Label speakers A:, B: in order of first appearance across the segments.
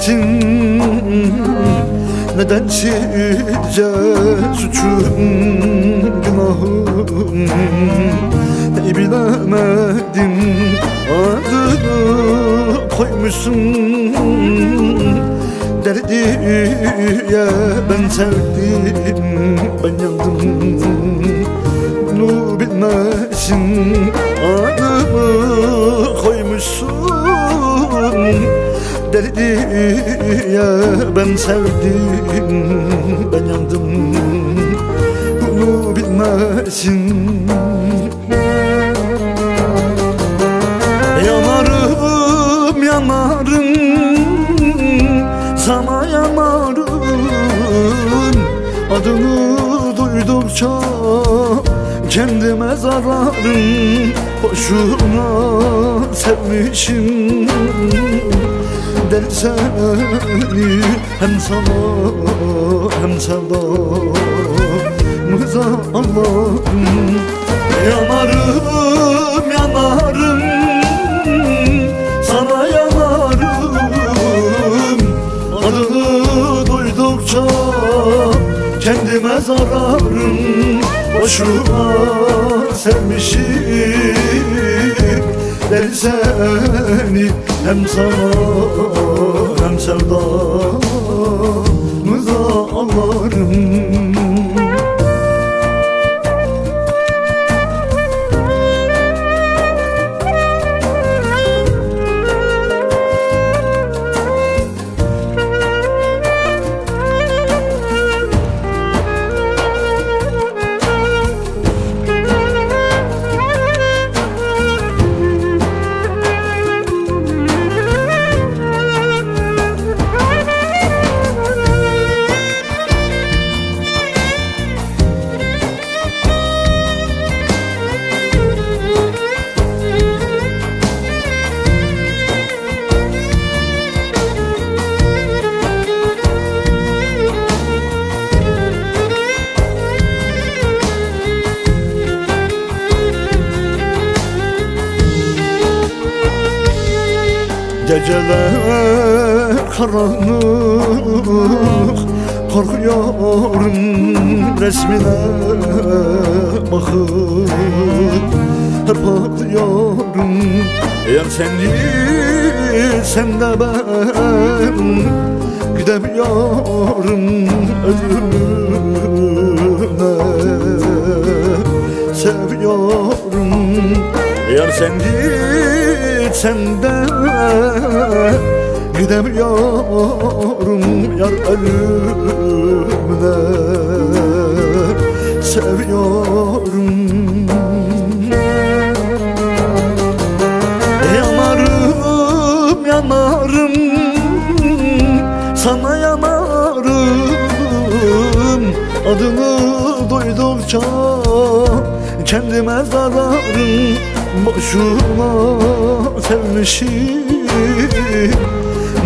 A: ettin Neden sizce suçum günahım Ey bilemedim adını koymuşsun. Derdiye ben sevdim ben yandım. Bunu bilmesin. Adımı koymuşsun Derdiye ben sevdim ben yandım. Bunu bilmesin Yanarım yanarım. Sana yanarım. Adını duydukça kendime zararım Boşuna sevmişim. Deli hem sana hem sevdamıza Allah'ım Yanarım yanarım. Sana yanarım. Adını duydukça kendime zararım Boşuna sevmişim. Deli seni hem sana hem sevdamıza Geceler karanlık. Korkuyorum resmine bakıp. Hep ağlıyorum. Eğer sen değilsen de ben Gidemiyorum ölümüne. Seviyorum. Eğer sen değilsen de Gidemiyorum yar ölümüne. Seviyorum. Yanarım yanarım. Sana yanarım. Adını duydukça Kendime zararım. Boşuna sevmişim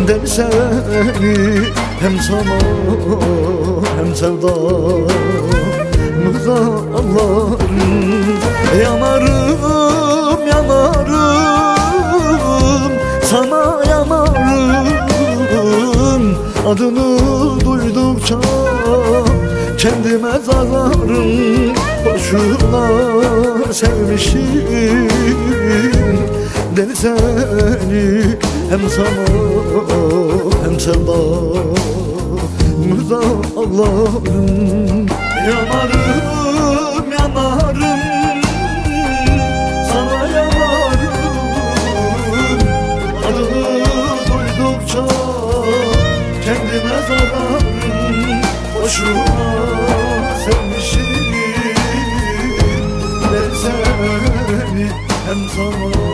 A: Deli seni hem sana hem sevdamıza Allah'ım Yanarım yanarım. Sana yanarım. Adını duydukça kendime zararım. Boşuna sevmişim Deli seni hem sana hem sevdamıza Allah'ım Yanarım yanarım. Sana yanarım. Adını duydukça kendime zararım Boşuna sevmişim. Ben seni hem sana